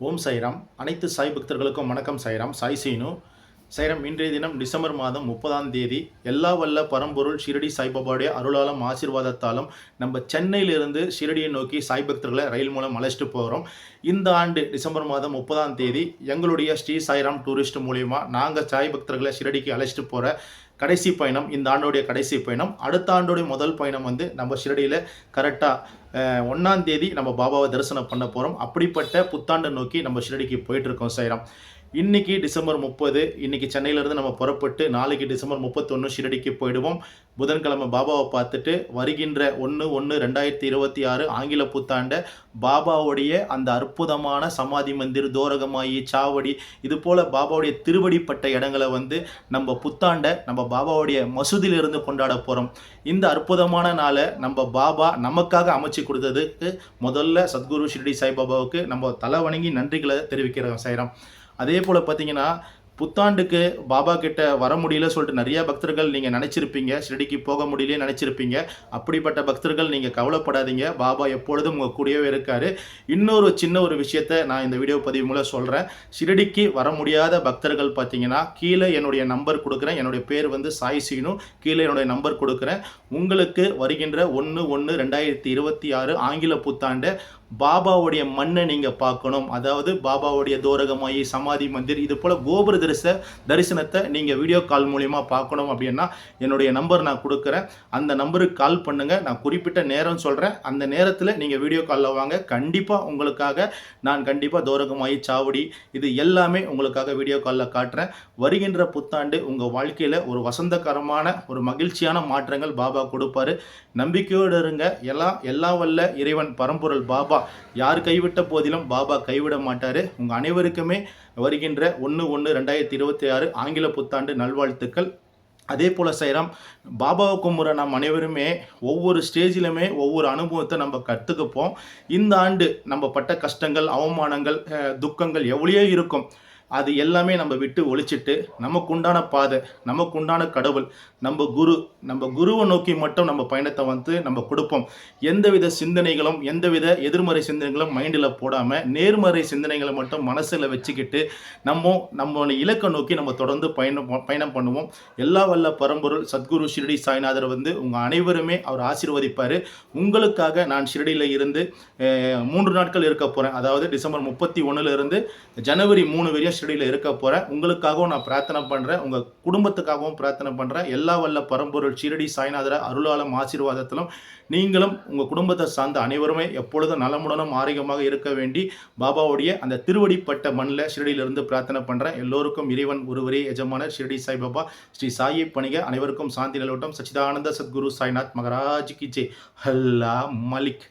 ஓம் சைராம். அனைத்து சாய் பக்தர்களுக்கும் வணக்கம் சைராம். சாய் சீனு. சைரம் இன்றைய தினம் டிசம்பர் மாதம் முப்பதாம் தேதி எல்லா வல்ல பரம்பொருள் ஷிரடி சாய்பாபாவுடைய அருளாலும் ஆசீர்வாதத்தாலும் நம்ம சென்னையிலிருந்து ஷிரடியை நோக்கி சாய் பக்தர்களை ரயில் மூலம் அழைச்சிட்டு போகிறோம் இந்த ஆண்டு டிசம்பர் மாதம் முப்பதாம் தேதி எங்களுடைய ஸ்ரீ சாய்ராம் டூரிஸ்ட் மூலியமாக நாங்கள் சாய் பக்தர்களை ஷிரடிக்கு அழைச்சிட்டு போகிற கடைசி பயணம் இந்த ஆண்டோடைய கடைசி பயணம். அடுத்த ஆண்டோடைய முதல் பயணம் வந்து நம்ம ஷிரடியில் கரெக்டாக ஒன்றாம் தேதி நம்ம பாபாவை தரிசனம் பண்ண போகிறோம் அப்படிப்பட்ட புத்தாண்டை நோக்கி நம்ம ஷிரடிக்கு போயிட்டு இருக்கோம் சைராம் இன்னைக்கு டிசம்பர் முப்பது இன்னைக்கு சென்னையிலேருந்து நம்ம புறப்பட்டு நாளைக்கு டிசம்பர் முப்பத்தொன்று ஷிரடிக்கு போயிடுவோம். புதன்கிழமை பாபாவை பார்த்துட்டு வருகின்ற ஒன்று ஒன்று ரெண்டாயிரத்தி இருபத்தி ஆறு ஆங்கில புத்தாண்டை பாபாவுடைய அந்த அற்புதமான சமாதி மந்திர் தோரகமாயி சாவடி இது போல் பாபாவுடைய திருவடிப்பட்ட இடங்களை வந்து நம்ம புத்தாண்டை நம்ம பாபாவுடைய மசூதியிலிருந்து கொண்டாட போகிறோம் இந்த அற்புதமான நாளை நம்ம பாபா நமக்காக அமைச்சு கொடுத்ததுக்கு முதல்ல சத்குரு ஷிரடி சாய்பாபாவுக்கு நம்ம தலை வணங்கி நன்றிகளை தெரிவிக்கிறோம் சைராம் அதே போல் பார்த்தீங்கன்னா புத்தாண்டுக்கு பாபா கிட்ட வர முடியல சொல்லிட்டு நிறைய பக்தர்கள் நீங்கள் நினச்சிருப்பீங்க. ஷிரடிக்கு போக முடியலையே நினச்சிருப்பீங்க. அப்படிப்பட்ட பக்தர்கள் நீங்கள் கவலைப்படாதீங்க. பாபா எப்பொழுதும் உங்கள் கூடவே இருக்கார். இன்னொரு சின்ன ஒரு விஷயத்த நான் இந்த வீடியோ பதிவு மூலம் சொல்கிறேன் ஷிரடிக்கு வர முடியாத பக்தர்கள் பார்த்தீங்கன்னா கீழே என்னுடைய நம்பர் கொடுக்குறேன். என்னுடைய பேர் வந்து சாய் சீனு. கீழே என்னுடைய நம்பர் கொடுக்குறேன். உங்களுக்கு வருகின்ற ஒன்று ஒன்று ரெண்டாயிரத்தி இருபத்தி ஆறு ஆங்கில புத்தாண்டு பாபாவுடைய மண்ணை நீங்கள் பார்க்கணும். அதாவது பாபாவுடைய தோரகமாயி சமாதி மந்திர் இது போல் கோபுர தரிச தரிசனத்தை நீங்கள் வீடியோ கால் மூலிமா பார்க்கணும் அப்படின்னா என்னுடைய நம்பர் நான் கொடுக்குறேன். அந்த நம்பருக்கு கால் பண்ணுங்கள் நான் குறிப்பிட்ட நேரம் சொல்கிறேன் அந்த நேரத்தில் நீங்கள் வீடியோ காலில் வாங்க. கண்டிப்பாக உங்களுக்காக நான் கண்டிப்பாக தோரகமாயி சாவடி இது எல்லாமே உங்களுக்காக வீடியோ காலில் காட்டுறேன். வருகின்ற புத்தாண்டு உங்கள் வாழ்க்கையில் ஒரு வசந்தகரமான ஒரு மகிழ்ச்சியான மாற்றங்கள் பாபா கொடுப்பாரு. நம்பிக்கையோடு இருங்க. எல்லாம் எல்லா வல்ல இறைவன் பரம்பொருள் பாபா. யார் கைவிட்ட போதிலும் பாபா கைவிட மாட்டார். உங்கள் அனைவருக்குமே வருகின்ற ஒன்று ஒன்று ரெண்டாயிரத்தி இருபத்தி ஆறு ஆங்கில புத்தாண்டு நல்வாழ்த்துக்கள். அதே போல் சைராம் பாபாவை கும்புற நாம் அனைவருமே ஒவ்வொரு ஸ்டேஜிலுமே ஒவ்வொரு அனுபவத்தை நம்ம கற்றுக்குப்போம் இந்த ஆண்டு நம்ம பட்ட கஷ்டங்கள் அவமானங்கள் துக்கங்கள் எவ்வளோ இருக்கும். அது எல்லாமே நம்ம விட்டு ஒழிச்சிட்டு நமக்கு உண்டான பாதை நமக்குண்டான கடவுள் நம்ம குரு நம்ம குருவை நோக்கி மட்டும் நம்ம பயணத்தை வந்து நம்ம கொடுப்போம். எந்தவித சிந்தனைகளும் எந்தவித எதிர்மறை சிந்தனைகளும் மைண்டில் போடாமல் நேர்மறை சிந்தனைகளை மட்டும் மனசில் வச்சுக்கிட்டு நம்ம நம்ம இலக்கை நோக்கி நம்ம தொடர்ந்து பயணம் பயணம் பண்ணுவோம். எல்லா வல்ல பரம்பொருள் சத்குரு ஷிரடி சாய்நாதர் வந்து உங்கள் அனைவருமே அவர் ஆசீர்வதிப்பார். உங்களுக்காக நான் ஷிரடியில் இருந்து மூன்று நாட்கள் இருக்க போகிறேன் அதாவது டிசம்பர் முப்பத்தி ஒன்றுலேருந்து ஜனவரி மூணு வரையும் ஸ்டடியில் இருக்க போகிறேன் உங்களுக்காகவும் நான் பிரார்த்தனை பண்ணுறேன் உங்கள் குடும்பத்துக்காகவும் பிரார்த்தனை பண்ணுறேன் எல்லா வல்ல பரம்பொருள் ஷிரடி சாய்நாதர அருளாலும் ஆசீர்வாதத்திலும் நீங்களும் உங்கள் குடும்பத்தை சார்ந்த அனைவருமே எப்பொழுதும் நலமுடனும் ஆரோக்கியமாக இருக்க வேண்டி பாபாவுடைய அந்த திருவடிப்பட்ட மண்ணில் ஷிரடியிலிருந்து பிரார்த்தனை பண்ணுறேன் எல்லோருக்கும் இறைவன் ஒருவரே எஜமான ஷிரடி சாய்பாபா ஸ்ரீ சாயை பணிக அனைவருக்கும் சாந்தி நிலவட்டம். சச்சிதானந்த சத்குரு சாய்நாத் மகராஜ் கி ஹல்லா மலிக்.